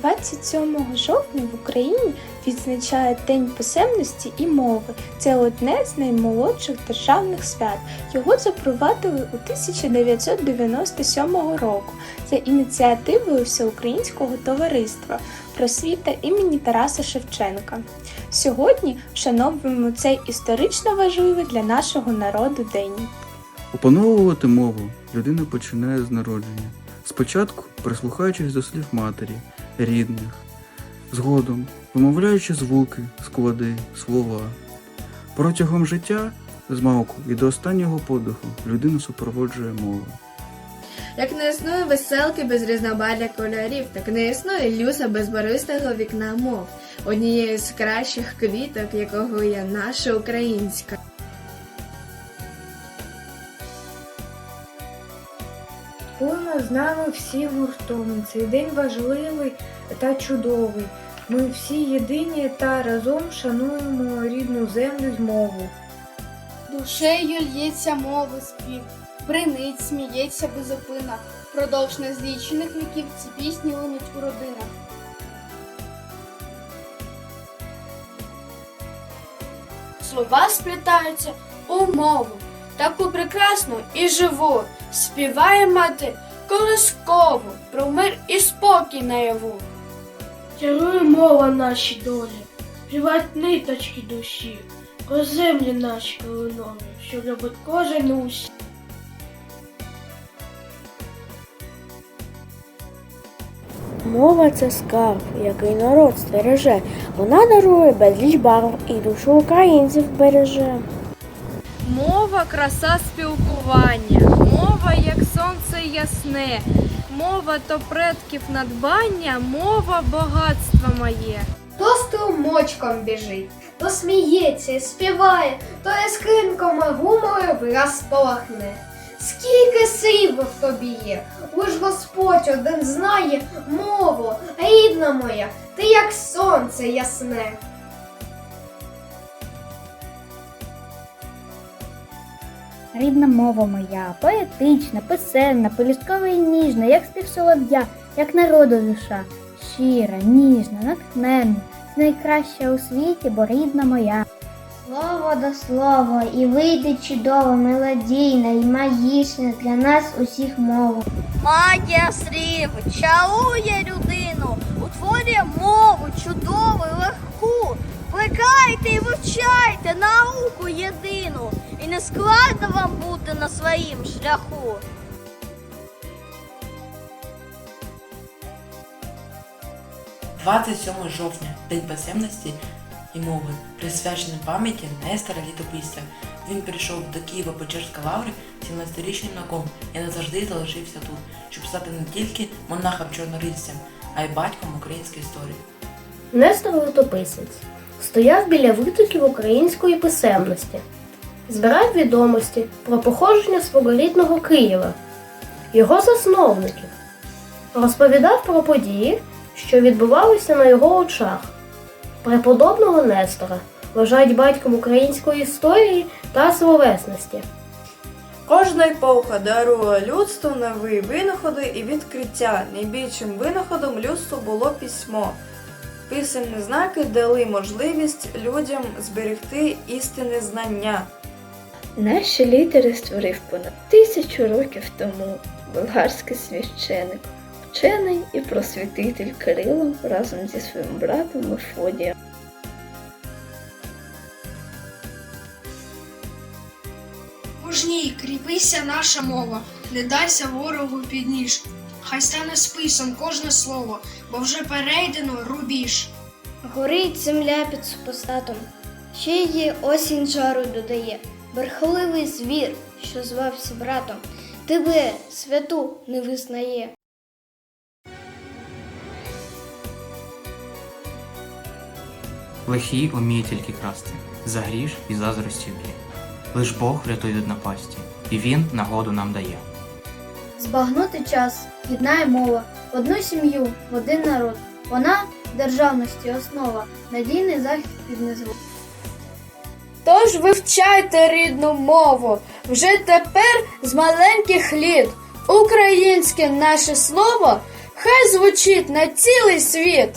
27 жовтня в Україні відзначають День писемності і мови. Це одне з наймолодших державних свят. Його запровадили у 1997 року за ініціативою Всеукраїнського товариства просвіта імені Тараса Шевченка. Сьогодні вшановуємо цей історично важливий для нашого народу день. Опановувати мову людина починає з народження. Спочатку прислухаючись до слів матері, рідних, згодом вимовляючи звуки, склади, слова. Протягом життя з малку і до останнього подиху людина супроводжує мову. Як не існує веселки без різнобарв'я кольорів, так не існує люса без барвистого вікна мов. Однією з кращих квіток, якого є наша українська. Будемо з нами всі гуртом. Цей день важливий та чудовий. Ми всі єдині та разом шануємо рідну землю й мову. Душею лється мови спів, бринить, сміється безупина. Продовж незлічених віків ці пісні линуть у родинах. Слова сплітаються у мову, таку прекрасну і живу. Співає мати колискову про мир і спокій наяву. Чарує мова наші долі, співать ниточки душі, про землі наші калинові, що любить кожен усі. Мова це скарб, який народ стереже. Вона дарує безліч барв і душу українців береже. Мова краса спілкування, мова як сонце ясне, мова то предків надбання, мова багатства моє. То струмочком біжить, то сміється і співає, то яскинками гумору враз полахне. Скільки срібла в тобі є, лиш Господь один знає мову, рідна моя, ти як сонце ясне. Рідна мова моя, поетична, писемна, поліскова і ніжна, як спів солов'я, як народу душа, щира, ніжна, натхненна, найкраща у світі, бо рідна моя. Слово до слова, і вийде чудово, мелодійна і магічна для нас усіх мова. Магія слів чарує людину, утворює мову чудову і легку. Плекайте і вивчайте науку єдину, і не складно вам бути на своїм шляху. – 27 жовтня, День писемності і мови, присвячений пам'яті Нестора Літописця. Він прийшов до Києва Печерська лаври 17-річним юнаком і назавжди залишився тут, щоб стати не тільки монахом-чорнорильцем, а й батьком української історії. Нестор Летописець стояв біля витоків української писемності, збирав відомості про походження свого рідного Києва, його засновників, розповідав про події, що відбувалися на його очах. Преподобного Нестора вважають батьком української історії та словесності. Кожна епоха дарує людству нові винаходи і відкриття. Найбільшим винаходом людству було письмо. Писемні знаки дали можливість людям зберегти істинне знання. Наші літери створив понад тисячу років тому болгарський священик, вчений і просвітитель Кирило разом зі своїм братом Мефодієм. Мужній, кріпися наша мова, не дайся ворогу під ніж. Хай стане списом кожне слово, бо вже перейдено рубіж. Горить земля під супостатом, ще її осінь жару додає. Верховливий звір, що звався братом, тебе, святу, не визнає. Лихі уміє тільки красти, за гріш і заздрості б'є. Лиш Бог рятує від напасті, і він нагоду нам дає. Збагнути час єднає мова, в одну сім'ю, в один народ. Вона державності основа, надійний захист від незву. Тож вивчайте рідну мову вже тепер з маленьких літ. Українське наше слово хай звучить на цілий світ.